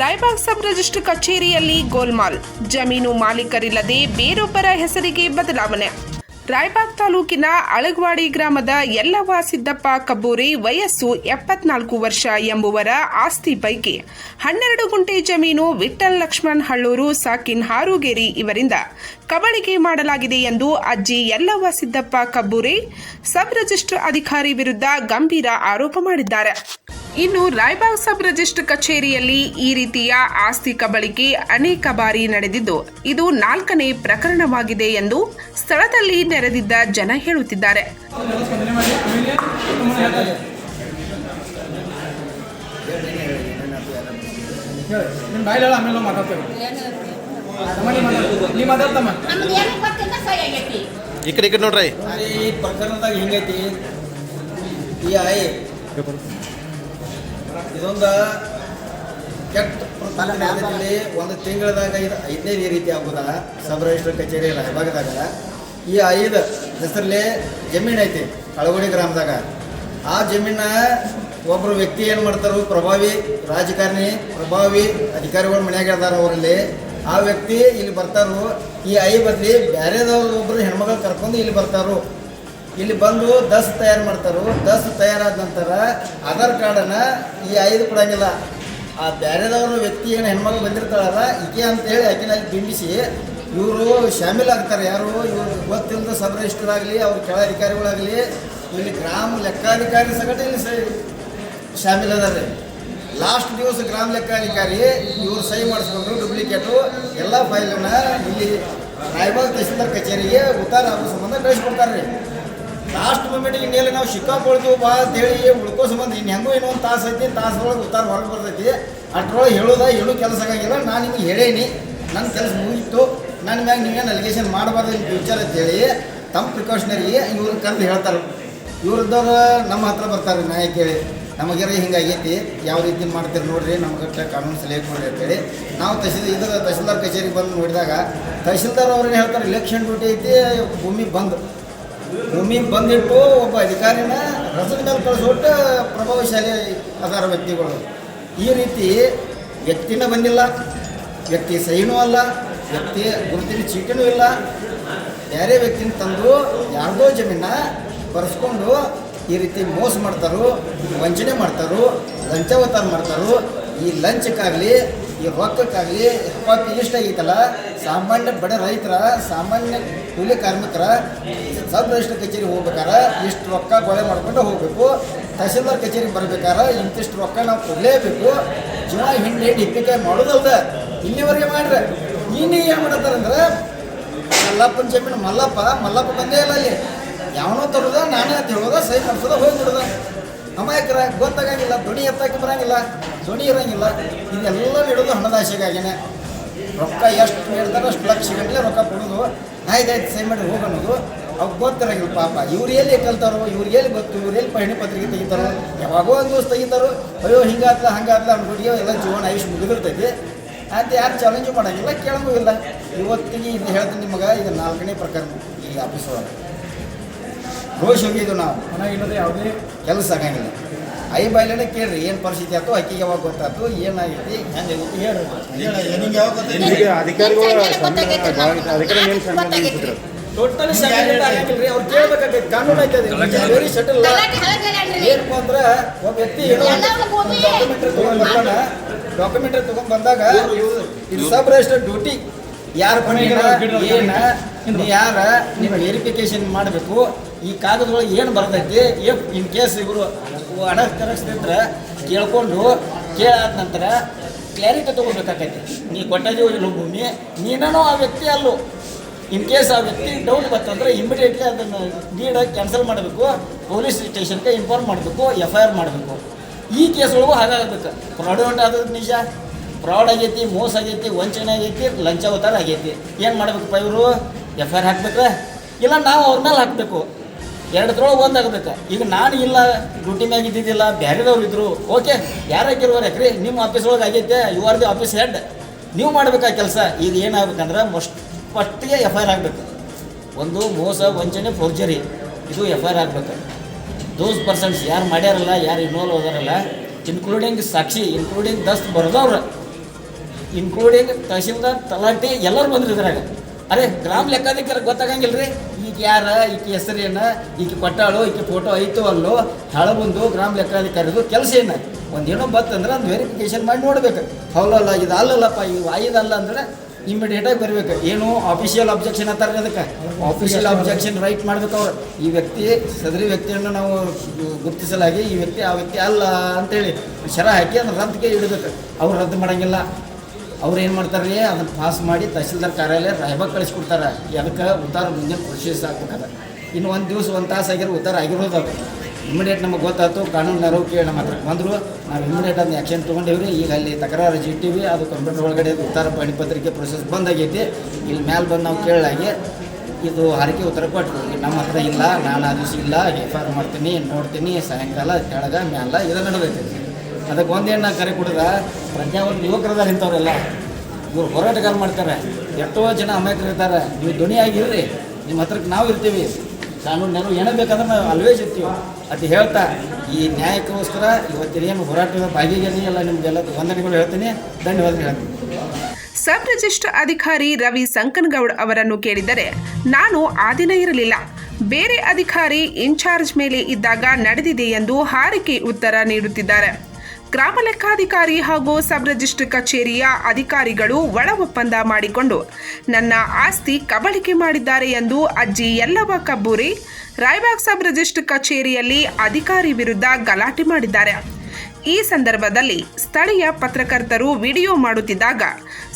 Raybag sub register ಕಚೇರಿಯಲ್ಲಿ ಗೋಲ್ಮಾಲ್. ಜಮೀನು ಮಾಲೀಕರಿಲ್ಲದೆ ಬೇರೊಬ್ಬರ ಹೆಸರಿಗೆ ಬದಲಾವಣೆ. ರಾಯಬಾಗ್ ತಾಲೂಕಿನ ಅಳಗ್ವಾಡಿ ಗ್ರಾಮದ ಯಲ್ಲವ್ವ ಸಿದ್ದಪ್ಪ ಕಬ್ಬೂರಿ ವಯಸ್ಸು ಎಪ್ಪತ್ನಾಲ್ಕು ವರ್ಷ ಎಂಬುವರ ಆಸ್ತಿ ಪೈಕಿ ಹನ್ನೆರಡು ಗುಂಟೆ ಜಮೀನು ವಿಠಲ್ ಲಕ್ಷ್ಮಣ್ ಹಳ್ಳೂರು ಸಾಕಿನ್ ಹಾರುಗೇರಿ ಇವರಿಂದ ಕಬಳಿಕೆ ಮಾಡಲಾಗಿದೆ ಎಂದು ಅಜ್ಜಿ ಯಲ್ಲವ್ವ ಸಿದ್ದಪ್ಪ ಕಬ್ಬೂರಿ ಸಬ್ ರಿಜಿಸ್ಟರ್ ಅಧಿಕಾರಿ ವಿರುದ್ಧ ಗಂಭೀರ ಆರೋಪ ಮಾಡಿದ್ದಾರೆ. ಇನ್ನು ರಾಯಬಾಗ್ ಸಬ್ ರಿಜಿಸ್ಟರ್ ಕಚೇರಿಯಲ್ಲಿ ಈ ರೀತಿಯ ಆಸ್ತಿ ಕಬಳಿಕೆ ಅನೇಕ ಬಾರಿ ನಡೆದಿದ್ದು ಇದು ನಾಲ್ಕನೇ ಪ್ರಕರಣವಾಗಿದೆ ಎಂದು ಸ್ಥಳದಲ್ಲಿ ನೆರೆದಿದ್ದ ಜನ ಹೇಳುತ್ತಿದ್ದಾರೆ. ಈ ಕಡೆ ಈ ಕಡೆ ನೋಡ್ರಿ. ಈ ಪ್ರಕರಣದಾಗ ಹಿಂಗೈತಿ? ಈ ಇದೊಂದು ಕೆಟ್ಟ ಪ್ರತಿನಿಧಿಯಲ್ಲಿ ಒಂದು ತಿಂಗಳದಾಗ ಇದು ಐದನೇ ಈ ರೀತಿ ಆಗ್ಬೋದ? ಸಬ್ ರಿಜಿಸ್ಟರ್ ಕಚೇರಿ ಭಾಗದಾಗ. ಈ ಐದು ಹೆಸರಲ್ಲಿ ಜಮೀನು ಐತಿ ಕಳವಡಿ ಗ್ರಾಮದಾಗ. ಆ ಜಮೀನ ಒಬ್ಬರು ವ್ಯಕ್ತಿ ಏನು ಮಾಡ್ತಾರೋ? ಪ್ರಭಾವಿ ರಾಜಕಾರಣಿ ಪ್ರಭಾವಿ ಅಧಿಕಾರಿಗಳು ಮನ್ಯಾಗ ಇರ್ತಾರ ಅವರಲ್ಲಿ. ಆ ವ್ಯಕ್ತಿ ಇಲ್ಲಿ ಬರ್ತಾರೋ. ಈ ಐ ಬದಲಿ ಬೇರೆದವ್ರು ಒಬ್ಬರು ಹೆಣ್ಮಗಳು ಕರ್ಕೊಂಡು ಇಲ್ಲಿ ಬರ್ತಾರೋ. ಇಲ್ಲಿ ಬಂದು ದಸ್ ತಯಾರು ಮಾಡ್ತಾರೋ. ದಸ್ ತಯಾರಾದ ನಂತರ ಆಧಾರ್ ಕಾರ್ಡನ್ನು ಈ ಐದು ಕೊಡಂಗಿಲ್ಲ. ಆ ಬೇರೆದವರು ವ್ಯಕ್ತಿ ಏನು ಹೆಣ್ಮಗಳು ಬಂದಿರ್ತಾಳಲ್ಲ, ಈಕೆ ಅಂತೇಳಿ ಆಕಿನಲ್ಲಿ ಬಿಂಬಿಸಿ ಇವರು ಶಾಮಿಲ್ ಆಗ್ತಾರೆ. ಯಾರು? ಇವರು ಗೊತ್ತಿಲ್ಲದ ಸಬ್ ರಿಜಿಸ್ಟರ್ ಆಗಲಿ, ಅವ್ರ ಕೆಳ ಅಧಿಕಾರಿಗಳಾಗಲಿ, ಇಲ್ಲಿ ಗ್ರಾಮ ಲೆಕ್ಕಾಧಿಕಾರಿ ಸಗಟ ಇಲ್ಲಿ ಶಾಮೀಲ್ ಅದಾರೆ. ಲಾಸ್ಟ್ ದಿವಸ ಗ್ರಾಮ ಲೆಕ್ಕಾಧಿಕಾರಿ ಇವರು ಸಹಿ ಮಾಡಿಸ್ಕೊಂಡ್ರು, ಡೂಪ್ಲಿಕೇಟು, ಎಲ್ಲ ಫೈಲನ್ನು ಇಲ್ಲಿ ರಾಯಬಾಗ್ ತಹಸೀಲ್ದಾರ್ ಕಚೇರಿಗೆ ಉತ್ತಾರ ಆಗೋ ಸಂಬಂಧ ಕಳಿಸ್ಕೊಡ್ತಾರೆ. ರೀ ಲಾಸ್ಟ್ ಮೂಮೆಂಟಿಗೆ ಇನ್ನೆಲ್ಲ ನಾವು ಸಿಕ್ಕಾಕೊಳ್ತೀವಿ ಬಾ ಅಂತೇಳಿ ಉಳ್ಕೋ ಸಂಬಂಧ ಇನ್ನು ಹೆಂಗೂ ಇನ್ನೊಂದು ತಾಸು ಐತಿ ತಾಸೊಳಗೆ ಉತ್ತಾರ ಹೊರಗೆ ಬರ್ತೈತಿ. ಅಷ್ಟರೊಳಗೆ ಹೇಳೋದ, ಹೇಳೋ ಕೆಲಸ ಆಗಂಗಿಲ್ಲ ನಾನು ನಿಮ್ಗೆ ಹೇಳೇನಿ. ನನ್ನ ಕೆಲಸ ಮುಗಿತು ನನ್ನ ಮ್ಯಾಗ ನೀವೇನು ಅಲಿಗೇಷನ್ ಮಾಡಬಾರ್ದು ನಿಮ್ಮ ಫ್ಯೂಚರ್ ಅಂತೇಳಿ ತಮ್ಮ ಪ್ರಿಕಾಷನರಿ ಇವ್ರನ್ನ ಕರೆದು ಹೇಳ್ತಾರೆ. ಇವ್ರದ್ದವ್ರು ನಮ್ಮ ಹತ್ರ ಬರ್ತಾರೆ ನ್ಯಾಯ ಕೇಳಿ. ನಮಗೆಲ್ಲ ಹಿಂಗಾಗೈತಿ ಯಾವ ರೀತಿ ಮಾಡ್ತೀರಿ ನೋಡ್ರಿ, ನಮ್ಗೆ ಕಾನೂನು ಸಲಹೆ ಕೊಡ್ರಿ ಅಂತೇಳಿ. ನಾವು ತಹಸೀಲ್ ಇದು ತಹಸೀಲ್ದಾರ್ ಕಚೇರಿಗೆ ಬಂದು ನೋಡಿದಾಗ ತಹಸೀಲ್ದಾರ್ ಅವ್ರಿಗೆ ಹೇಳ್ತಾರೆ ಇಲೆಕ್ಷನ್ ಡ್ಯೂಟಿ ಐತಿ, ಭೂಮಿ ಬಂದು. ಭೂಮಿ ಬಂದಿಟ್ಟು ಒಬ್ಬ ಅಧಿಕಾರಿನ ರಸದ ಮೇಲೆ ಕಳಿಸ್ಬಿಟ್ಟು ಪ್ರಭಾವಶಾಲಿ ಅದಾರ ವ್ಯಕ್ತಿಗಳು. ಈ ರೀತಿ ವ್ಯಕ್ತಿನ ಬಂದಿಲ್ಲ, ವ್ಯಕ್ತಿ ಸಹಿನೂ ಅಲ್ಲ, ವ್ಯಕ್ತಿ ಗುರುತಿನ ಚೀಟಿನೂ ಇಲ್ಲ. ಬೇರೆ ವ್ಯಕ್ತಿನ ತಂದು ಯಾರ್ದೋ ಜಮೀನ ಬರೆಸ್ಕೊಂಡು ಈ ರೀತಿ ಮೋಸ ಮಾಡ್ತಾರೋ, ವಂಚನೆ ಮಾಡ್ತಾರೋ ಲಂಚಾವತಾರ ಮಾಡ್ತಾರೋ, ಈ ಲಂಚಕ್ಕಾಗಲಿ ಈ ಹೊಕ್ಕಾಗಲಿ ಎಪ್ಪತ್ತು ಇಷ್ಟ ಆಗೈತಲ್ಲ, ಸಾಮಾನ್ಯ ಬಡ ರೈತರ, ಸಾಮಾನ್ಯ ಕೂಲಿ ಕಾರ್ಮಿಕರ ಸಬ್ ರಿಜಿಸ್ಟರ್ ಕಚೇರಿ ಹೋಗ್ಬೇಕಾರೆ, ಇಷ್ಟು ರೊಕ್ಕ ಕೊಳೆ ಮಾಡ್ಕೊಂಡು ಹೋಗಬೇಕು. ತಹಸೀಲ್ದಾರ್ ಕಚೇರಿಗೆ ಬರ್ಬೇಕಾದ್ರೆ ಇಂತಿಷ್ಟು ರೊಕ್ಕ ನಾವು ಕೊಡಲೇಬೇಕು. ಜೀವ ಹಿಂಡಿ ಹಿಪ್ಪಿಕಾಯಿ ಮಾಡೋದಲ್ದ. ಇಲ್ಲಿವರೆಗೆ ಮಾಡ್ರೆ. ಇನ್ನು ಏನು ಮಾಡತ್ತಾರಂದ್ರೆ ಮಲ್ಲಪ್ಪನ ಜಮೀನು ಮಲ್ಲಪ್ಪ ಮಲ್ಲಪ್ಪ ಬಂದೇ ಇಲ್ಲ ಅಲ್ಲಿ. ಯಾವನೋ ತರೋದ, ನಾನೇ ಅಂತ ಸೈ ಹೋಗಿ ಹೋಗ್ಬಿಡೋದ. ಅಮಾಯಕರ ಗೊತ್ತಾಗಂಗಿಲ್ಲ, ಧ್ವನಿ ಎತ್ತಕ್ಕೆ ಬರಂಗಿಲ್ಲ, ಧ್ವನಿ ಇರಂಗಿಲ್ಲ ಇದೆಲ್ಲ ನೀಡೋದು ಹಣದ ರೊಕ್ಕ ಎಷ್ಟು ನೀಡ್ತಾರೋ ಅಷ್ಟು ಲಕ್ಷ ಗಂಟಲೆ ರೊಕ್ಕ ಕೊಡೋದು ಆಯ್ತಾಯ್ತು ಸೈ ಮಾಡಿ ಹೋಗೋದು ಅವ್ರು ಗೊತ್ತಿರಂಗಿಲ್ಲ ಪಾಪ, ಇವ್ರು ಎಲ್ಲಿ ಕಲ್ತಾರೋ, ಇವ್ರು ಎಲ್ಲಿ ಗೊತ್ತು, ಇವ್ರು ಎಲ್ಲಿ ಪಹಣಿ ಪತ್ರಿಕೆ ತೆಗಿತಾರೋ, ಯಾವಾಗೋ ಒಂದು ದಿವಸ ತೆಗಿತಾರೋ, ಅಯ್ಯೋ ಹಿಂಗಾತ್ಲ ಹಂಗಾತ್ಲ ಅನ್ಬಿಟ್ಟು ಎಲ್ಲ ಜೀವನ ಆಯುಷ್ ಮುಗಿದಿರ್ತೈತಿ. ಅಂತ ಯಾರು ಚಾಲೆಂಜು ಮಾಡೋಂಗಿಲ್ಲ, ಕೇಳಂಗೂ ಇಲ್ಲ. ಇವತ್ತಿಗೆ ಇದು ಹೇಳ್ತೀನಿ ನಿಮಗೆ ಇದು ನಾಲ್ಕನೇ ಪ್ರಕರಣ, ಈ ಆಫೀಸ್ ಒಳಗೆ ರೋಷ್ ಹೋಗಿದ್ದು ನಾವು. ಹಣ ಯಾವುದೇ ಕೆಲಸ ಆಗಂಗಿಲ್ಲ. ಐ ಬಾಯ್ಲೇ ಕೇಳ್ರಿ ಏನು ಪರಿಸ್ಥಿತಿ ಆಯ್ತು ಅಕ್ಕಿಗೆ ಯಾವಾಗ ಗೊತ್ತಾಯ್ತು ಏನಾಗೈತಿ ಹೆಂಗೆ ಹೇಳ್ರಿ. ಅಧಿಕಾರಿಗಳು ಅಧಿಕಾರಿ ಟೋಟಲಿ ಸೆಟಲ್ ಅವ್ರು ಕೇಳ್ಬೇಕಾಗೈತಿ ಕಾನೂನು ವೆರಿ ಸೆಟಲ್. ಏನಪ್ಪ ಅಂದ್ರೆ ಒಬ್ಬ ವ್ಯಕ್ತಿ. ಡಾಕ್ಯುಮೆಂಟ್ರಿ ತಗೊಂಡ್ ಬರ್ತಾನ ಡಾಕ್ಯುಮೆಂಟ್ರಿ ತಗೊಂಡ್ ಬಂದಾಗ ಇದು ಸಬ್ ರಿಜಿಸ್ಟರ್ ಡ್ಯೂಟಿ ಯಾರ ಪಣಿನ ಏನ ನೀ ಯಾರ? ನೀವು ವೆರಿಫಿಕೇಶನ್ ಮಾಡಬೇಕು. ಈ ಕಾಗದದೊಳಗೆ ಏನು ಬರ್ತೈತಿ? ಎಫ್ ಇನ್ ಕೇಸ್ ಇವರು ಅನಕ್ಷರಸ್ತಿದ್ರೆ ಕೇಳ್ಕೊಂಡು ಕೇಳಾದ ನಂತರ ಕ್ಲಾರಿಟಿ ತೊಗೊಳ್ಬೇಕಾಗೈತಿ ನೀ ಕೊಟ್ಟಿದ್ದೀವಿ ಇಲ್ಲ ಭೂಮಿ ನೀನೋ ಆ ವ್ಯಕ್ತಿ ಅಲ್ಲೋ. ಇನ್ ಕೇಸ್ ಆ ವ್ಯಕ್ತಿ ಡೌಟ್ ಬರ್ತಂದ್ರೆ ಇಮಿಡಿಯೇಟ್ಲಿ ಅದನ್ನು ನೀಡ ಕ್ಯಾನ್ಸಲ್ ಮಾಡಬೇಕು. ಪೊಲೀಸ್ ಸ್ಟೇಷನ್ಗೆ ಇನ್ಫಾರ್ಮ್ ಮಾಡಬೇಕು ಎಫ್ ಐ ಆರ್ ಮಾಡಬೇಕು. ಈ ಕೇಸ್ ಒಳಗೂ ಹಾಗಾಗಬೇಕು. ಫ್ರಾಡ್ ಆದದ್ದು ನಿಜ. ಫ್ರಾಡ್ ಆಗೈತಿ, ಮೋಸ ಆಗೈತಿ, ವಂಚನೆ ಆಗೈತಿ ಲಂಚಾವತಾರ ಆಗೈತಿ. ಏನು ಮಾಡ್ಬೇಕಪ್ಪ ಇವರು? ಎಫ್ ಐ ಆರ್ ಹಾಕ್ಬೇಕಾ? ಇಲ್ಲ, ನಾವು ಅವ್ರ ಮೇಲೆ ಹಾಕಬೇಕು. ಎರಡದ್ರೊಳಗೆ ಒಂದಾಗಬೇಕು ಈಗ ನಾನು ಇಲ್ಲ, ಡ್ಯೂಟಿ ಮ್ಯಾಗ ಇದ್ದಿದ್ದಿಲ್ಲ ಬೇರೆದವ್ರು ಇದ್ರು, ಓಕೆ, ಯಾರು ಹಾಕಿರುವಾರ ಯಾಕ್ರಿ? ನಿಮ್ಮ ಆಫೀಸ್ ಒಳಗೆ ಆಗೈತೆ you are the office head ನೀವು ಮಾಡ್ಬೇಕಾ ಕೆಲಸ. ಈಗ ಏನಾಗ್ಬೇಕಂದ್ರೆ ಮಸ್ಟ್ ಫಸ್ಟಿಗೆ ಎಫ್ ಐ ಆರ್ ಆಗಬೇಕು ಒಂದು ಮೋಸ, ವಂಚನೆ ಫೋರ್ಜರಿ ಇದು ಎಫ್ ಐ ಆರ್ ಆಗಬೇಕು ದೋಸ್ ಪರ್ಸನ್ಸ್ ಯಾರು ಮಾಡ್ಯಾರಲ್ಲ, ಯಾರು ಇನ್ವಾಲ್ವ್ ಹೋದಾರಲ್ಲ ಇನ್ಕ್ಲೂಡಿಂಗ್ ಸಾಕ್ಷಿ ಇನ್ಕ್ಲೂಡಿಂಗ್ ದಸ್ತ್ ಬರ್ದವ್ರು. ಇನ್ಕ್ಲೂಡಿಂಗ್ ತಹಶೀಲ್ದಾರ್, ತಲಾಟಿ, ಎಲ್ಲರೂ ಬಂದ್ರು ಇದ್ರಾಗ. ಅರೆ, ಗ್ರಾಮ ಲೆಕ್ಕಾಧಿಕಾರ ಗೊತ್ತಾಗಂಗಿಲ್ಲ ರೀ ಈಗ ಯಾರ, ಈಕೆ ಹೆಸರೇನ, ಈಕೆ ಪಟ್ಟಾಳು ಈಕೆ ಫೋಟೋ ಐತೋ ಅಲ್ಲೋ ಬಂದು ಗ್ರಾಮ ಲೆಕ್ಕಾಧಿಕಾರಿದು ಕೆಲಸ ಏನು? ಒಂದೇನೋ ಬತ್ತಂದ್ರೆ ಅದು ವೆರಿಫಿಕೇಶನ್ ಮಾಡಿ ನೋಡ್ಬೇಕು. ಹೌಲಲ್ಲ, ಇದು ಅಲ್ಲಲ್ಲಪ್ಪ ಇವು ಆಯ್ದಲ್ಲ ಅಂದ್ರೆ ಇಮಿಡಿಯೇಟಾಗಿ ಬರಬೇಕು. ಏನು ಆಫಿಷಿಯಲ್ ಅಬ್ಜೆಕ್ಷನ್ ಅಂತಾರೆ ಅದಕ್ಕೆ? ಆಫಿಷಿಯಲ್ ಅಬ್ಜೆಕ್ಷನ್ ರೈಟ್ ಮಾಡ್ಬೇಕು ಅವ್ರು. ಈ ವ್ಯಕ್ತಿ, ಸದರಿ ವ್ಯಕ್ತಿಯನ್ನು ನಾವು ಗುರುತಿಸಲಾಗಿ ಈ ವ್ಯಕ್ತಿ ಆ ವ್ಯಕ್ತಿ ಅಲ್ಲ ಅಂತೇಳಿ ಶರ ಹಾಕಿ ಅದನ್ನು ರದ್ದಿಗೆ ಇಡಬೇಕು. ಅವ್ರು ರದ್ದು ಮಾಡಂಗಿಲ್ಲ. ಅವ್ರು ಏನು ಮಾಡ್ತಾರೆ ರೀ ಅದನ್ನು ಪಾಸ್ ಮಾಡಿ ತಹಸೀಲ್ದಾರ್ ಕಾರ್ಯಾಲಯ ರಾಯಬಾಗ್ ಕಳಿಸ್ಕೊಡ್ತಾರೆ. ಅದಕ್ಕೆ ಉತ್ತಾರ ಮುಂದಿನ ಪ್ರೊಸೀಸ್ ಆಗ್ಬೇಕಾದ್ರೆ ಇನ್ನು ಒಂದು ದಿವಸ ಒಂದು ತಾಸು ಆಗಿರೋ ಉತ್ತಾರ ಆಗಿರೋದು ಅದು. ಇಮಿಡಿಯೇಟ್ ನಮಗೆ ಗೊತ್ತಾಯ್ತು, ಕಾನೂನು ನೆರವು ಕೇಳಿ ನಮ್ಮ ಹತ್ರ ಬಂದರು. ನಾವು ಇಮಿಡಿಯೇಟ್ ಅದನ್ನ ಆ್ಯಕ್ಷನ್ ತೊಗೊಂಡೇವ್ರಿ. ಈಗ ಅಲ್ಲಿ ತಕರಾರು ಇಟ್ಟಿವಿ ಅದು ಕಂಪ್ಯೂಟರ್ ಒಳಗಡೆ ಉತ್ತರ ಪಡಿ ಪತ್ರಿಕೆ ಪ್ರೊಸೆಸ್ ಬಂದಾಗೈತಿ ಇಲ್ಲಿ ಮ್ಯಾಲೆ ಬಂದು ನಾವು ಕೇಳಾಗಿ ಇದು ಹರಕೆ ಉತ್ತರ ಕೊಟ್ಟರು ನಮ್ಮ ಹತ್ರ ಇಲ್ಲ, ನಾನು ಆ ದಿವಸ ಇಲ್ಲ ಎಫ್ ಆರ್ ಮಾಡ್ತೀನಿ, ನೋಡ್ತೀನಿ, ಸಾಯಂಕಾಲ, ಕೆಳಗ, ಮ್ಯಾಲ ಇದೆಲ್ಲ ನಡೆದೈತಿ. ಅದಕ್ಕೆ ಒಂದೇನು ನಾನು ಕರೆ ಕೊಡಿದ. ಪ್ರಜ್ಞಾವಂತ ಯುವಕರದಾರ ಇಂಥವ್ರೆಲ್ಲ. ಇವ್ರು ಹೋರಾಟಗಾರ ಮಾಡ್ತಾರೆ. ಎಷ್ಟೋ ಜನ ಅಮಾಯಕರು ಇರ್ತಾರೆ. ನೀವು ಧ್ವನಿಯಾಗಿರ್ರಿ ನಿಮ್ಮ ಹತ್ರಕ್ಕೆ ನಾವು ಇರ್ತೀವಿ. ನಾನು ನೆರವು ಏನೋ ಬೇಕಾದ್ರೆ ನಾವು ಅಲ್ವೇಸ್ ಇರ್ತೀವಿ ಅದು ಹೇಳ್ತಾ, ಈ ನ್ಯಾಯಕ್ಕೋಸ್ಕರ ಇವತ್ತಿನ ಏನು ಹೋರಾಟದ ಭಾಗಿಯಾಗಿ ಎಲ್ಲ ನಿಮಗೆಲ್ಲ ವಂದನೆಗಳು ಹೇಳ್ತೀನಿ. ಧನ್ಯವಾದ ಹೇಳ್ತೀನಿ. ಸಬ್ ರಿಜಿಸ್ಟರ್ ಅಧಿಕಾರಿ ರವಿ ಸಂಕನಗೌಡ್ ಅವರನ್ನು ಕೇಳಿದರೆ, ನಾನು ಆ ದಿನ ಇರಲಿಲ್ಲ. ಬೇರೆ ಅಧಿಕಾರಿ ಇನ್ಚಾರ್ಜ್ ಮೇಲೆ ಇದ್ದಾಗ ನಡೆದಿದೆ ಎಂದು ಹಾರಿಕೆ ಉತ್ತರ ನೀಡುತ್ತಿದ್ದಾರೆ. ಗ್ರಾಮ ಲೆಕ್ಕಾಧಿಕಾರಿ ಹಾಗೂ ಸಬ್ ರಿಜಿಸ್ಟರ್ ಕಚೇರಿಯ ಅಧಿಕಾರಿಗಳು ಒಳ ಒಪ್ಪಂದ ಮಾಡಿಕೊಂಡು, ನನ್ನ ಆಸ್ತಿ ಕಬಳಿಕೆ ಮಾಡಿದ್ದಾರೆ ಎಂದು ಅಜ್ಜಿ ಯಲ್ಲವ ಕಬ್ಬೂರಿ, ರಾಯಬಾಗ್ ಸಬ್ ರಿಜಿಸ್ಟರ್ ಕಚೇರಿಯಲ್ಲಿ ಅಧಿಕಾರಿ ವಿರುದ್ಧ ಗಲಾಟೆ ಮಾಡಿದ್ದಾರೆ. ಈ ಸಂದರ್ಭದಲ್ಲಿ ಸ್ಥಳೀಯ ಪತ್ರಕರ್ತರು ವಿಡಿಯೋ ಮಾಡುತ್ತಿದ್ದಾಗ,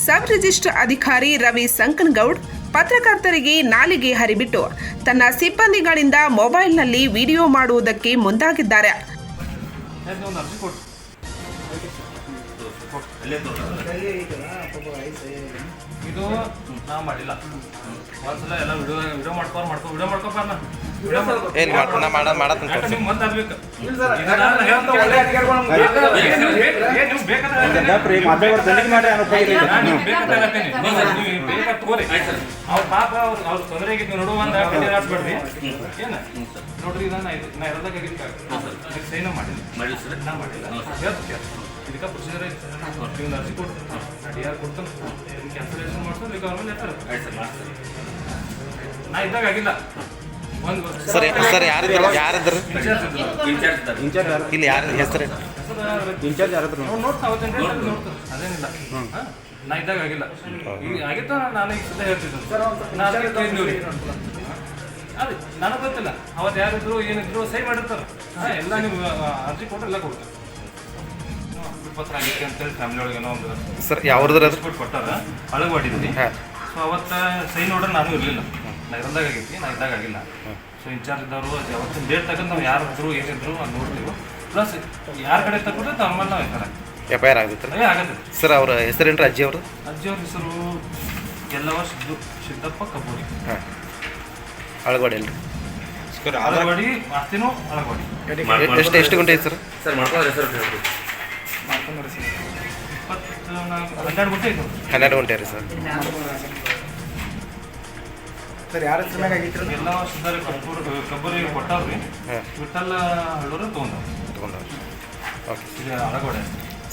ಸಬ್ ರಿಜಿಸ್ಟ್ರ್ ಅಧಿಕಾರಿ ರವಿ ಸಂಕನಗೌಡ್ ಪತ್ರಕರ್ತರಿಗೆ ನಾಲಿಗೆ ಹರಿಬಿಟ್ಟು, ತನ್ನ ಸಿಬ್ಬಂದಿಗಳಿಂದ ಮೊಬೈಲ್ನಲ್ಲಿ ವಿಡಿಯೋ ಮಾಡುವುದಕ್ಕೆ ಮುಂದಾಗಿದ್ದಾರೆ. ಇದು ನಾ ಮಾಡಿಲ್ಲ. ಒಂದ್ಸಲ ಎಲ್ಲ ವಿಡಿಯೋ ವಿಡಿಯೋ ಮಾಡ್ಕೊ ಮಾಡ್ಕೋ ವಿಡಿಯೋ ಮಾಡ್ಕೊಪ್ಪ ಏನ್ ನಾ ಮಾಡ ಮಾಡತ್ತಂತ ಯಾಕೆ ನಿಮ್ಗೆ ಮುಂದೆ ಆಗ್ಬೇಕು ಇಲ್ಲ ಸರ್ ನೀವು. ನಾನು ಅವ್ರ ಪಾಪ ಅವ್ರ ಅವ್ರ ತೊಂದರೆ ಆಗಿದ್ದು ನೋಡುವ ಒಂದು ಕಣ್ಣೀರ್ ಹಾಕ್ಬೇಡ್ರಿ ಏನ? ನೋಡ್ರಿ ಇದನ್ನ ಇದು ನಾ ಇರೋದಾಗಿದ್ದು ಸೈನ ಮಾಡಿಲ್ಲ. ಮಾಡಿಲ್ಲ ಸರ್ ನಾ ಮಾಡಿಲ್ಲ. ಹೇಳ್ತೀನಿ ಇದಕ್ಕೆ ಪ್ರೊಸೀಜರ್ ಐತೆ ನೀವು ಅರ್ಜಿ ಕೊಡ್ತೀನಿ ನಾ ಡಿ ಆರ್ ಕೊಡ್ತೀನಿ ಕ್ಯಾನ್ಸಲೇಷನ್ ಮಾಡ್ತೀನಿ ಗೌರ್ಮೆಂಟ್ ಲೆಟರ್ ಆಯ್ತು ಸರ್ ಮಾಡ್ತೀನಿ. ನಾ ಇದ್ದಾಗ ಆಗಿಲ್ಲ. ಒಂದು ಸರ್ ಸರ್ ಯಾರು ಯಾರಿದ್ರು ಇನ್ಚಾರ್ಜ್. ಇನ್ಚಾರ್ಜ್ ಯಾರು? ಇಲ್ಲಿ ಯಾರ ಹೆಸರು ಹೆಸರು ಇನ್ಚಾರ್ಜ್ ಯಾರಾದ್ರು ಅವ್ರು ನೋಡ್ತಾ ಅವತ್ತೇನು ನೋಡ್ತಾರೆ. ಅದೇನಿಲ್ಲ. ಹಾ? ನಾ ಇದ್ದಾಗ ಆಗಿಲ್ಲ. ಈಗ ಆಗಿತ್ತು ನಾನು ಈಗ ಸುದ್ದ ಹೇಳ್ತಿದ್ದು. ಅದೇ ನನಗೆ ಗೊತ್ತಿಲ್ಲ. ಅವತ್ತು ಯಾರಿದ್ರು ಏನಿದ್ರು ಸೈ ಮಾಡಿರ್ತಾರೆ. ಹಾ ಎಲ್ಲ ನೀವು ಅರ್ಜಿ ಕೊಟ್ಟು ಎಲ್ಲ ಕೊಡ್ತಾರೆ. ಪತ್ರ ಆಗಿತ್ತು ಅಂತೇಳಿ ಫ್ಯಾಮಿಲಿ ಒಳಗೆ ಏನೋ ಒಂದು ಸರ್ ಯಾವ್ದ್ರ ಕೊಟ್ಟು ಕೊಟ್ಟಾರ ಅಳಗ ಮಾಡಿದ್ವಿ ಹಾಂ. ಸೊ ಅವತ್ತು ಸೈನ್ ನೋಡ್ರೆ ನಾನು ಇರಲಿಲ್ಲ. ನಾ ಇರೋದಾಗ ಆಗೈತಿ ನಾ ಇದ್ದಾಗ ಆಗಿಲ್ಲ. ಸೊ ಇನ್ಚಾರ್ಜ್ ಇದ್ದವರು ಅವತ್ತಿನ ಡೇಟ್ ತಗೊಂಡು ನಾವು ಯಾರು ಇದ್ರು ಏನಿದ್ರು ಅದು ನೋಡ್ತೀವಿ. ಪ್ಲಸ್ ಯಾರ ಕಡೆ ತಗೊಂಡ್ರೆ ನಮ್ಮಲ್ಲಿ ನಾವು ಇರ್ತಾರೆ ಎಫ್ ಐ ಆರ್ ಆಗುತ್ತೆ. ಸರ್ ಅವ್ರ ಹೆಸರೇನ್ರಿ ಅಜ್ಜಿ ಅವರು ಅಜ್ಜಿಯವ್ರ ಹೆಸರು ಎಲ್ಲವ ಸಿದ್ದು ಸಿದ್ದಪ್ಪ ಕಬ್ಬೂರಿ ಹಾಂ. ಅಳಗೋಡಿ ಅಲ್ರಿ? ಅಳಗವಾಡಿ ಆಸ್ತಿನೂ ಅಳಗವಾಡಿ. ಎಷ್ಟು ಎಷ್ಟು ಗಂಟೆ ಐತೆ ಸರ್? ಸರ್ ಮಾಡ್ಕೊಂಡ್ರೆ ಸರ್ ಹನ್ನೆರಡು ಗಂಟೆ ಇದ್ದು ಹನ್ನೆರಡು ಗಂಟೆ ರೀ ಸರ್ ಸರ್ ಯಾರ ಹೆಸರು ಮ್ಯಾಗ ಆಗಿತ್ತು ಎಲ್ಲ ಸಿದ್ಧಾರಿ ಕಬ್ಬೂರು ಕಬ್ಬೂರಿ ಕೊಟ್ಟವ್ರಿ. ವಿಠಲ್ ಹಳ್ಳೂರು ತೊಗೊಂಡವ್ರು. ತಗೊಂಡವ್ರಿ. ಓಕೆ. ಇದು ಅಳಗವಾಡಿ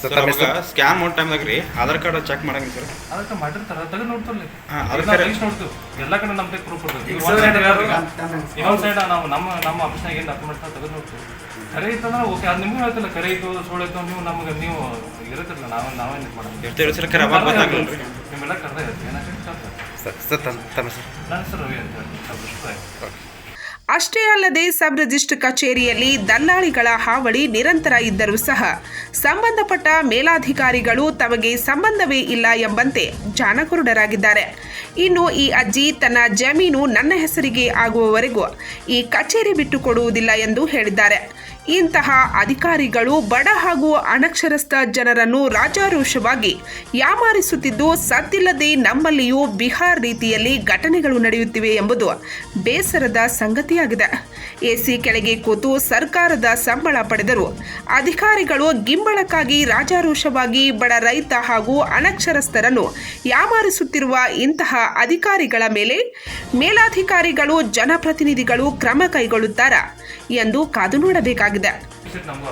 ಸರ್ ತಮ್ಮ ಹೆಸರು? ಸ್ಕ್ಯಾನ್ ಮಾಡೋ ಟೈಮ್ದಾಗ ರೀ ಆಧಾರ್ ಕಾರ್ಡ್ ಚೆಕ್ ಮಾಡಂಗಿಲ್ಲ ಸರ್ ಅದಕ್ಕೆ ಮಾಡಿರ್ತಾರ ತೆಗೆದು ನೋಡ್ತಾರಲ್ಲ ಹಾ, ಈಗ ಅದಕ್ಕೆ ನಾವು ಕರೆ- ನೋಡ್ತೀವಿ ಎಲ್ಲ ಕಡೆ ನಮ್ಗೆ ಪ್ರೂಫ್ ಒಂದ್ ಕಮ್- ಇನ್ನೊಂದ್ ಸೈಡ್ ನಾವು ನಮ್ಮ ನಮ್ಮ ಆಫೀಸ್ನಾಗ ಏನು ಡಾಕ್ಯುಮೆಂಟ್ಸ್ ತೆಗೆದು ನೋಡ್ತೀವಿ. ಕರೆ ಇತ್ತಂದ್ರೆ ಓಕೆ ಅದು ನಿಮ್ಗೂ ಹೇಳ್ತಿಲ್ಲ ಕರೆ ಇತ್ತು ಸುಳ್ಳು ಇತ್ತು ನೀವು ನಮ್ಗೆ ನೀವು ಇರುತ್ತಿಲ್ಲ ನಾವೇ ನಾವೇನು ಇದು ಮಾಡೋದು ಸರ್ ನಿಮ್ಮೆಲ್ಲ ಕರೆದೇ ಇರುತ್ತೆ ಏನಾಗ್ತದೆ ಸರ್ ಸರ್ ಹೆಸರು? ನನ್ನ ಹೆಸರು ರವಿ ಅಂತ ಹೇಳಿ. ಅಷ್ಟೇ ಅಲ್ಲದೆ ಸಬ್ ರಿಜಿಸ್ಟ್ರ್ ಕಚೇರಿಯಲ್ಲಿ ದಲ್ಲಾಳಿಗಳ ಹಾವಳಿ ನಿರಂತರ ಇದ್ದರೂ ಸಹ ಸಂಬಂಧಪಟ್ಟ ಮೇಲಾಧಿಕಾರಿಗಳು ತಮಗೆ ಸಂಬಂಧವೇ ಇಲ್ಲ ಎಂಬಂತೆ ಜಾನಕುರುಡರಾಗಿದ್ದಾರೆ. ಇನ್ನು ಈ ಅಜ್ಜಿ ತನ್ನ ಜಮೀನು ನನ್ನ ಹೆಸರಿಗೆ ಆಗುವವರೆಗೂ ಈ ಕಚೇರಿ ಬಿಟ್ಟುಕೊಡುವುದಿಲ್ಲ ಎಂದು ಹೇಳಿದ್ದಾರೆ. ಇಂತಹ ಅಧಿಕಾರಿಗಳು ಬಡ ಹಾಗೂ ಅನಕ್ಷರಸ್ಥ ಜನರನ್ನು ರಾಜಾರೋಷವಾಗಿ ಯಾಮಾರಿಸುತ್ತಿದ್ದು ಸದ್ದಿಲ್ಲದೆ ನಮ್ಮಲ್ಲಿಯೂ ಬಿಹಾರ್ ರೀತಿಯಲ್ಲಿ ಘಟನೆಗಳು ನಡೆಯುತ್ತಿವೆ ಎಂಬುದು ಬೇಸರದ ಸಂಗತಿಯಾಗಿದೆ. ಎಸಿ ಕೆಳಗೆ ಕೂತು ಸರ್ಕಾರದ ಸಂಬಳ ಪಡೆದರು ಅಧಿಕಾರಿಗಳು ಗಿಂಬಳಕ್ಕಾಗಿ ರಾಜಾರೋಷವಾಗಿ ಬಡ ರೈತ ಹಾಗೂ ಅನಕ್ಷರಸ್ಥರನ್ನು ಯಾಮಾರಿಸುತ್ತಿರುವ ಇಂತಹ ಅಧಿಕಾರಿಗಳ ಮೇಲೆ ಮೇಲಾಧಿಕಾರಿಗಳು, ಜನಪ್ರತಿನಿಧಿಗಳು ಕ್ರಮ ಕೈಗೊಳ್ಳುತ್ತಾರಾ? ಎಂದು ಕಾದು ನೋಡಬೇಕಾಗಿದೆ. ಈಗ ನಮಗೂ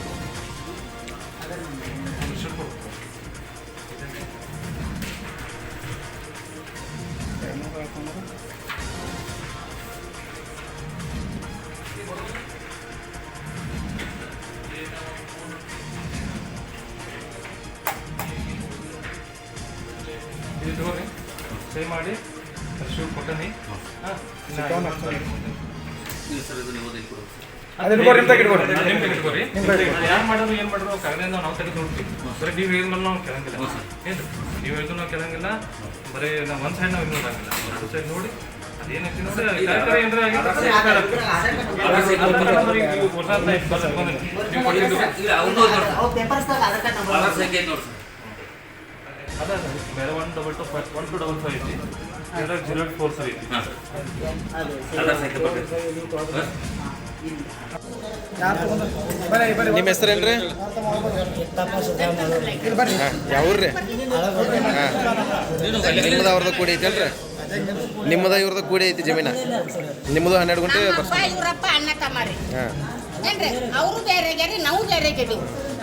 ಇದು ತಗೋರಿ. ಸೇ ಮಾಡಿ. ಶೂ ಕೊಟ್ಟನಿ ಹಾಂ. ಓದಿ ಕೊಡು. ಅದು ಇಟ್ಕೊರಿ, ನಿಮ್ ತೆಗ್ ನಿಮ್ ತೆಗ್ ಇಟ್ಕೊರಿ. ಯಾರ್ ಮಾಡೋದು ಏನು ಮಾಡೋದು ಕಾಗದಿಂದ ನಾವು ತೆಗೆದು ನೋಡ್ತೀವಿ. ಬರೀ ನೀವು ನಾವು ಕೇಳಂಗಿಲ್ಲ. ಏನು ನೀವು ಹೇಳಿದ್ರು ನಾವು ಕೇಳಂಗಿಲ್ಲ. ಬರೀ ನಾವು ಒಂದು ಸೈಡ್ ನಾವು ಎರಡು ಸೈಡ್ ನೋಡಿ. ಅದೇನೈತಿ ನೋಡಿ ಏನ್ರ ನೀವು ಕೊಟ್ಟಿದ್ದು. ಐತೆ ಸರ್ ಅದ ಬೇರೆ one double two five one two double five ಐತಿ. ಅಲ್ರಿ ಜೀರೋ ಏಟ್ ಫೋರ್ ಸರ್ ಐತಿ ನಿಮ್ಮ ನಿಮ್ಮದು ಅವ್ರದ್ದು ಕೂಡಿ ಐತೇನ್ರಿ ನಿಮ್ಮದ ಇವ್ರದ್ದು ಕೂಡಿ ಐತಿ ಜಮೀನ. ನಿಮ್ಮದು ಹನ್ನೆರಡು ಗಂಟೆ ಹಾಂ. ಏನ್ರಿ? ಅವರು ಬೇರೆ ಆಗ್ಯಾರಿ ನಾವು ಬೇರೆ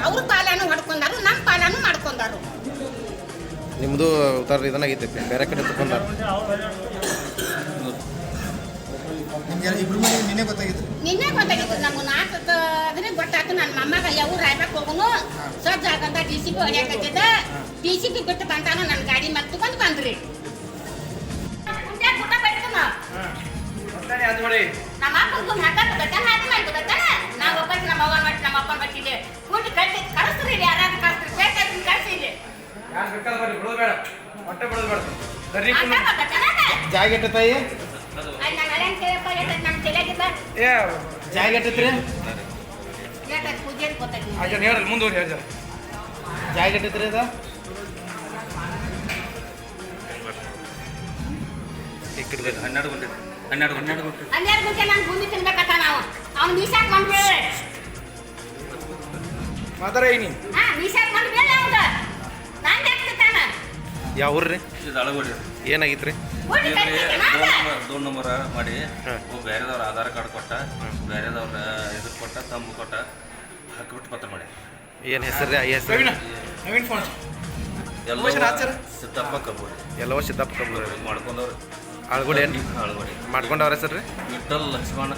ಅವ್ರ ಪಾಲನು ಹೊಡ್ಕೊಂಡಾರು ನಮ್ಮ ಪಾಲಾನು ಮಾಡ್ಕೊಂಡಾರು. ನಿಮ್ಮದು ಉತ್ತರ ಇದನ್ನಾಗೈತಿ ಬೇರೆ ಕಡೆ ತಗೊಂಡಾರ ನಿಮ್ಗೆ ಇಬ್ರು ಮಂದಿ ನಿನ್ನೆ ಗೊತ್ತಾಗಿತ್ತು? ನಿನ್ನೆ ಗೊತ್ತಾಗಿತ್ತು ನಮ್ಗೆ ನಾಲ್ಕು ಅದ್ರೆ ಗೊತ್ತಾಯ್ತು. ನನ್ನ ಮೊಮ್ಮಗ ಯಾವ ರಾಯ್ಬೇಕು ಹೋಗುನು ಸಜ್ಜ ಆಗಂತ ಡಿ ಸಿ ಪಿ ಹೊಡ್ಯಾಕತ್ತಿದ್ದ ಡಿ ಸಿ ಪಿ ಬಿಟ್ಟು ಬಂದಾನು ನನ್ನ ಗಾಡಿ ಮತ್ತೆ ತಗೊಂಡು ಬಂದ್ರಿ. ನಮ್ಮ ಮಾಡ್ಕೊ ನಾವು ನಮ್ಮ ಅವ್ವ ಮಾಡಿ ನಮ್ಮ ಅಪ್ಪನ ಬಟ್ಟಿದೆ ಕೂಡಿ ಕಟ್ಟಿ ಕಳಿಸ್ರಿ ಯಾರು ಕಳಿಸ್ರಿ. ಕಳಿಸಿ ಇಲ್ಲಿ. ಯಾರು ಬೇಕಾದ್ರೆ ಬರ್ರಿ ಬಿಡೋದು ಬೇಡ. ಹೊಟ್ಟೆ ಬಿಡೋದು ಬೇಡ. ಬರ್ರಿ ಜಾಗ ಏ ಜಾಗ ಎಟ್ಟೈತ್ರಿ? ಅಜ್ಜನ್ ಹೇಳ್ರಿ ಮುಂದೆ ಹೋಗಿ ಹೇಳ್ರಿ ಜಾಗ ಎಟ್ಟೈತ್ರಿ ಅದ? ಹನ್ನೆರಡು ಗಂಟೆ ಹನ್ನೆರಡು ಹನ್ನೆರಡು ಗಂಟೆ ಹನ್ನೆರಡು ಗಂಟೆ ನಾನು ಬುಂದಿ ತಿನ್ಬೇಕತ್ತ ನಾವು. ಅವ್ನು ಮೀಸಾಕ್ ಬಂದು ಬೇಳೆ ಮಾತಾಡ ನೀ ಹಾ ಮೀಸಾಕ್ ಬಂದು ಬೇಳೆ ಅವಂಗ ನಾನು ಹಾಕ್ತಿತ್ತಾನ ಯಾವ ಊರ್ರಿ? ಇದು ಅಳಗೋಡಿ ಏನಾಗಿತ್ತು ರೀ ದೋನ್ ನಂಬರ್ ಮಾಡಿ. ಒಬ್ಬ ಬೇರೆದವ್ರ ಆಧಾರ್ ಕಾರ್ಡ್ ಕೊಟ್ಟ ಬೇರೆದವ್ರ ಇದ್ರ ಕೊಟ್ಟ ತಂಬು ಕೊಟ್ಟ ಹಾಕಿಬಿಟ್ಟು ಪತ್ರ ಮಾಡಿ. ಏನು ಹೆಸರು ರೀ ಹೆಸರು ನವೀನ ನವೀನ್ ಫೋನ್. ಎಲ್ಲ? ಸಿದ್ದಪ್ಪ ಕಬ್ಬೂರಿ ಎಲ್ಲವೋ ಸಿದ್ದಪ್ಪ ಕಬ್ಬು ಮಾಡ್ಕೊಂಡವ್ರು. ಆಳ್ಗುಡಿ ಏನು ಅಳಗೋಡಿ ಮಾಡ್ಕೊಂಡವ್ರ ಹೆಸರು ರೀ? ವಿಠಲ್ ಲಕ್ಷ್ಮಣ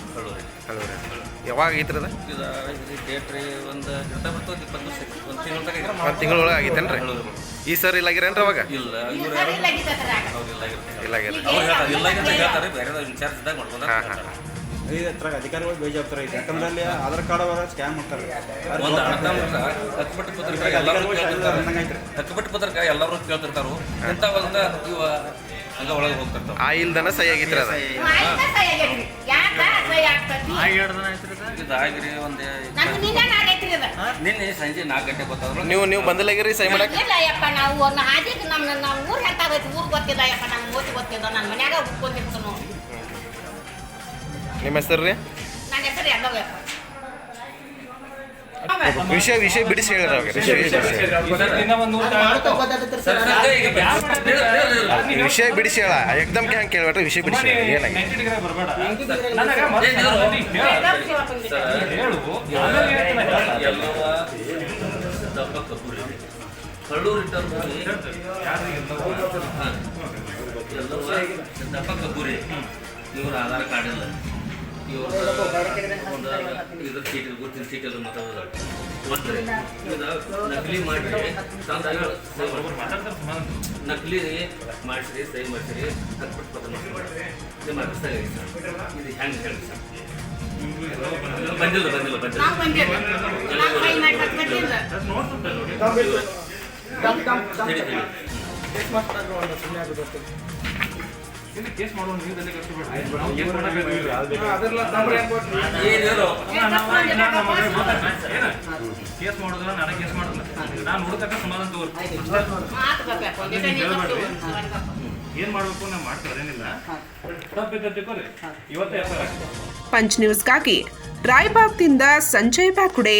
ಯಾವಾಗ ಐತ್ರಿ ಅದು? ಇದು ಡೇಟ್ ರೀ ಒಂದು ಹತ್ತೊಂಬತ್ತು ಬರ್ತದೆ ಇಪ್ಪತ್ತು ವರ್ಷ ಒಂದು ತಿಂಗಳ ತನಕ ಒಂದು ತಿಂಗಳೊಳಗೆ ಆಗೈತೇನ್ರಿ ಹೇಳೋದು ಈ ಸರ್ ಇಲ್ಲಾಗಿರೇನ್ರಿ ಅವಾಗ? ಇಲ್ಲ ಇವ್ರು ಅದ್ರಾಗ. ಅವ್ರು ಇಲ್ಲ ಆಗಿರ್ತಾರೆ ಇಲ್ಲಾಗಿರ ಅವ್ರು ಹೇಳ್ತಾರೆ ಇಲ್ಲ ಅಂತ ಹೇಳ್ತಾರೆ ಬೇರೆ ಇನ್ಚಾರ್ಜ್ ಇದ್ದಾಗ ಮಾಡ್ಕೊಂಡ ಹಾಂ ಹಾಂ ಐದು ಹತ್ರ ಅಧಿಕಾರಿಗಳು ಬೇಜಾಬ್ದಾರಿ ಐತೆ. ಯಾಕಂದ್ರೆ ಅಲ್ಲಿ ಆಧಾರ್ ಕಾರ್ಡ್ ಅವರ ಸ್ಕ್ಯಾಮ್ ಮಾಡ್ತಾರೆ. ಒಂದು ಅಣ್ಣ ತಮ್ಮ ಹಕ್ಕುಪಟ್ಟು ಪತ್ರಿಕೆ ಎಲ್ಲರೂ ಕೇಳ್ತಿರ್ತಾರೆ. ಹಕ್ಕುಪಟ್ಟು ಪತ್ರಿಕೆ ಎಲ್ಲರೂ ಕೇಳ್ತಿರ್ತಾರು. ಇಂಥ ಒಂದು ಇವ ಹಂಗ ಒಳಗೆ ಹೋಗ್ತಿರ್ತಾವ ಆ ಇಲ್ದನ ಸೈ ಆಗೈತ್ರಿ ಅದ? ಇದು ಆಗಿರಿ ಒಂದು ನಿನ್ನೆ ಸಂಜೆ ನಾಲ್ಕು ಗಂಟೆ ಗೊತ್ತಾದ್ರು ನೀವು ನೀವು ಬಂದಿಲ್ಲಾಗಿರಿ ಸೈ ಮಾಡಕ್ಕೆ ಇಲ್ಲ ಯಪ್ಪ ನಾವು ಒಂದು ಹಾದಿಗೆ ನಮ್ಮ ನಮ್ಮ ಹೇಳ್ತಾ ಹೋಯ್ತು ಊರು ಗೊತ್ತಿಲ್ಲ ಯಪ್ಪ ನಾವು ಓದಿ ಗೊತ್ತಿಲ್ಲ. ನನ್ನ ಮನ್ಯಾಗ ನೋಡಿ ನಿಮ್ಮ ಹೆಸರು ರೀ? ನನ್ನ ಹೆಸರು ಎಲ್ಲವ ವಿಷಯ ವಿಷಯ ಬಿಡಿಸಿ ಹೇಳ್ರಿ ಅವಾಗ ವಿಷಯ ಬಿಡಿಸಿ ಹೇಳ ಎಕ್ದಮ್ ಹಂಗೆ ಕೇಳ್ಬೇಡ್ರಿ ವಿಷಯ ಬಿಡಿಸಿ ಏನಾಗಿ ಯಾರು ಎಲ್ಲವೂ ಎಲ್ಲವ ದಪ್ಪ ಕಬ್ಬುರಿ ಇವ್ರ ಆಧಾರ್ ಕಾರ್ಡ್ ಇಲ್ಲ ಇವ್ರ ಒಂದು ಇದ್ರ ಸೀಟ್ ಗುರುತಿನ ಸೀಟ್ ಎಲ್ಲ ಮಾತಾಡೋದು ಇದು ನಕಲಿ ಮಾಡಿ. ನಕಲಿ ಮಾಡಿಸ್ರಿ ಸೈ ಮಾಡಿಸ್ರಿ ಮಾಡಿಸ್ರಿ ನಿಮ್ಮ ಸರ್ ಇದು ಹೆಂಗೆ ಹೇಳಿ ಸರ್ ಬಂದಿಲ್ಲ ಬಂದಿಲ್ಲ ಬಂದಿಲ್ಲ. ಇಲ್ಲಿ ಕೇಸ್ ಮಾಡುವ ನೀವು ತಲೆ ಕೆಡಿಸ್ಕೊಬೇಡ್ರಿ. ನಾವು ಕೇಸ್. ಏನ? ಕೇಸ್ ಮಾಡಿದ್ರೆ ನನಗೆ ಕೇಸ್ ಮಾಡಿಲ್ಲ ನಾನು ಸಮಾಧಾನ. ಏನ್ ಮಾಡ್ಬೇಕು ನಾವು ಮಾಡ್ತಾರೆ ಏನಿಲ್ಲ ತಪ್ಪಿದ್ದ ತಿಳ್ಕೊರಿ ಇವತ್ತೇ ಪಂಚ್ ನ್ಯೂಸ್ಗಾಗಿ ರಾಯ್ಬಾಗ್ದಿಂದ ಸಂಜಯ್ ಬ್ಯಾಕುಡೆ